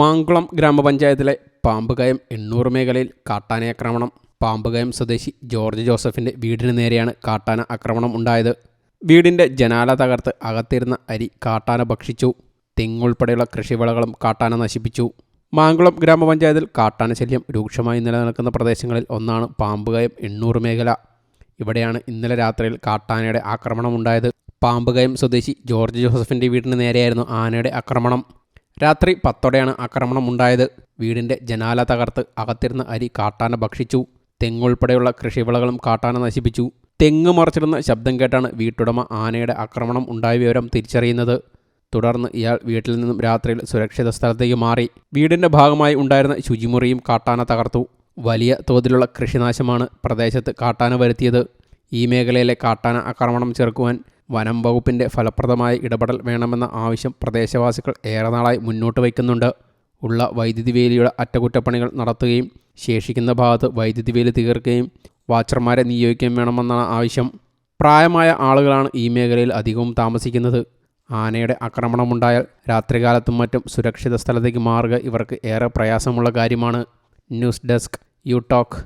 മാങ്കുളം ഗ്രാമപഞ്ചായത്തിലെ പാമ്പുകയം എണ്ണൂറ് മേഖലയിൽ കാട്ടാനയാക്രമണം പാമ്പുകയം സ്വദേശി ജോർജ് ജോസഫിന്റെ വീടിന് നേരെയാണ് കാട്ടാന ആക്രമണം ഉണ്ടായത്. വീടിന്റെ ജനാല തകർത്ത് അകത്തിരുന്ന അരി കാട്ടാന ഭക്ഷിച്ചു. തെങ്ങുൾപ്പെടെയുള്ള കൃഷിവിളകളും കാട്ടാന നശിപ്പിച്ചു. മാങ്കുളം ഗ്രാമപഞ്ചായത്തിൽ കാട്ടാന ശല്യം രൂക്ഷമായി നിലനിൽക്കുന്ന പ്രദേശങ്ങളിൽ ഒന്നാണ് പാമ്പുകയം എണ്ണൂറ് മേഖല. ഇവിടെയാണ് ഇന്നലെ രാത്രിയിൽ കാട്ടാനയുടെ ആക്രമണം ഉണ്ടായത്. പാമ്പുകയം സ്വദേശി ജോർജ് ജോസഫിന്റെ വീടിന് നേരെയായിരുന്നു ആനയുടെ ആക്രമണം. രാത്രി പത്തോടെയാണ് ആക്രമണം ഉണ്ടായത് വീടിന്റെ ജനാല തകർത്ത് അകത്തിരുന്ന അരി കാട്ടാന ഭക്ഷിച്ചു. തെങ്ങുൾപ്പെടെയുള്ള കൃഷിവിളകളും കാട്ടാന നശിപ്പിച്ചു. തെങ്ങ് മറിച്ചിടുന്ന ശബ്ദം കേട്ടാണ് വീട്ടുടമ ആനയുടെ ആക്രമണം ഉണ്ടായ വിവരം തിരിച്ചറിയുന്നത്. തുടർന്ന് ഇയാൾ വീട്ടിൽ നിന്നും രാത്രിയിൽ സുരക്ഷിത സ്ഥലത്തേക്ക് മാറി. വീടിന്റെ ഭാഗമായി ഉണ്ടായിരുന്ന ശുചിമുറിയും കാട്ടാന തകർത്തു. വലിയ തോതിലുള്ള കൃഷിനാശമാണ് പ്രദേശത്ത് കാട്ടാന വരുത്തിയത്. ഈ മേഖലയിലെ കാട്ടാന ആക്രമണം ചെറുക്കുവാൻ വനം വകുപ്പിന്റെ ഫലപ്രദമായ ഇടപെടൽ വേണമെന്ന ആവശ്യം പ്രദേശവാസികൾ ഏറെ നാളായി മുന്നോട്ട് വയ്ക്കുന്നുണ്ട്. ഉള്ള വൈദ്യുതി വേലിയുടെ അറ്റകുറ്റപ്പണികൾ നടത്തുകയും ശേഷിക്കുന്ന ഭാഗത്ത് വൈദ്യുതി വേലി തീർക്കുകയും വാച്ചർമാരെ നിയോഗിക്കുകയും വേണമെന്നാണ് ആവശ്യം. പ്രായമായ ആളുകളാണ് ഈ മേഖലയിൽ അധികവും താമസിക്കുന്നത്. ആനയുടെ ആക്രമണമുണ്ടായാൽ രാത്രികാലത്തും മറ്റും സുരക്ഷിത സ്ഥലത്തേക്ക് മാറുക ഇവർക്ക് ഏറെ പ്രയാസമുള്ള കാര്യമാണ്. News desk you talk.